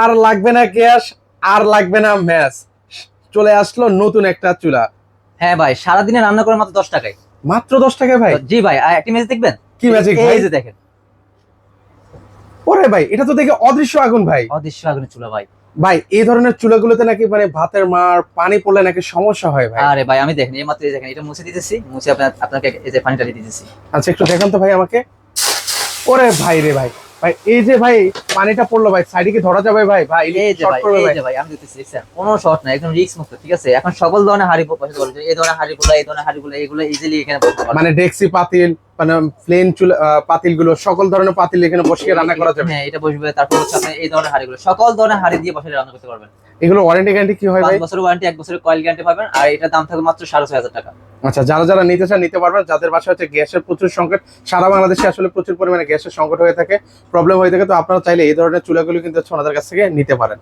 আর লাগবে না গ্যাস আর লাগবে না ম্যাচ। চলে আসলো নতুন একটা চুলা। হ্যাঁ ভাই সারাদিনে রান্না করে মাত্র দশ টাকায়। মাত্র দশ টাকা ভাই? জি ভাই আর একটি ম্যাচ দেখবেন? কি ম্যাচ ভাই এই যে দেখেন। ওরে ভাই এটা তো দেখে অদৃশ্য আগুন ভাই। অদৃশ্য আগুনের চুলা ভাই। ভাই এই ধরনের চুলাগুলোতে নাকি মানে ভাতের মার পানি পড়লে নাকি সমস্যা হয় ভাই? আরে ভাই আমি দেখেন এই মাত্র দেখেন এটা মুছে দিতেছি মুছে আপনাকে এই যে পানিটা দিয়ে দিতেছি। আচ্ছা একটু দেখেন তো ভাই আমাকে। ওরে ভাই রে ভাই। ভাই এই যে ভাই পানিটা পড়ল ভাই সাইডে কি ধরা যাবে ভাই? ভাই এই যে ভাই এই যে ভাই আমি দিতেছি স্যার কোনো শর্ট না একদম রিস্ক মুক্ত ঠিক আছে? এখন সকল ধরনের হাড়ি বসাতে বলে এই ধরনের হাড়ি গুলো এই ধরনের হাড়ি গুলো এগুলো ইজিলি এখানে মানে ডেক্সি পাতিল মানে প্লেন চুলা পাতিলগুলো সকল ধরনের পাতিল এখানে বসিয়ে রান্না করা যাবে। হ্যাঁ এটা বসবে তারপর হচ্ছে আপনি এই ধরনের হাড়ি গুলো সকল ধরনের হাড়ি দিয়ে বসে রান্না করতে পারবেন। এগুলো ওয়ারেন্টি গ্যারান্টি কি হয় ভাই? বছরের ওয়ারেন্টি এক বছরের কয়েল গ্যারান্টি পাবেন আর এটা দাম থাকবে মাত্র সাড়ে ছয় হাজার টাকা। আচ্ছা যারা যারা নিতে চান নিতে পারবেন। যাদের বাসায় হচ্ছে গ্যাসের প্রচুর সংকট সারা বাংলাদেশে আসলে প্রচুর পরিমাণে গ্যাসের সংকট হয়ে থাকে প্রবলেম হয়ে থাকে তো আপনারা চাইলে এই ধরনের চুলাগুলো কিন্তু হচ্ছে ওনাদের কাছ থেকে নিতে পারেন।